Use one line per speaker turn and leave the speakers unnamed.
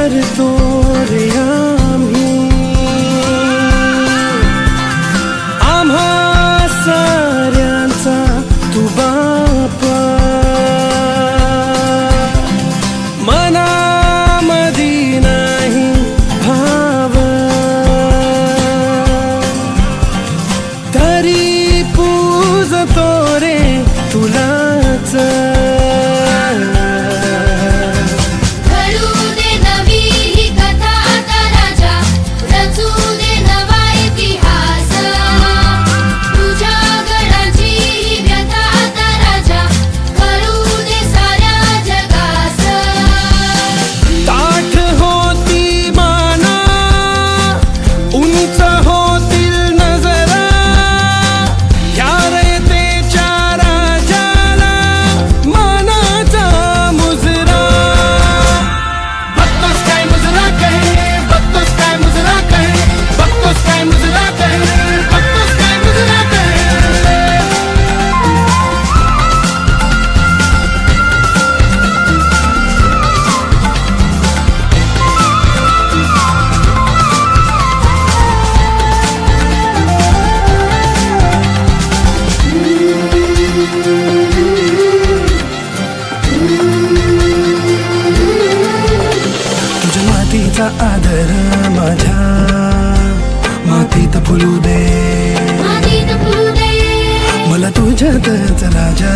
करतो रे आम्ही आम्हा साऱ्यांचा तू बापा। मनामधी नाही भाव। रे तुलाच। फुलू दे. मला तुझ्यातच राजा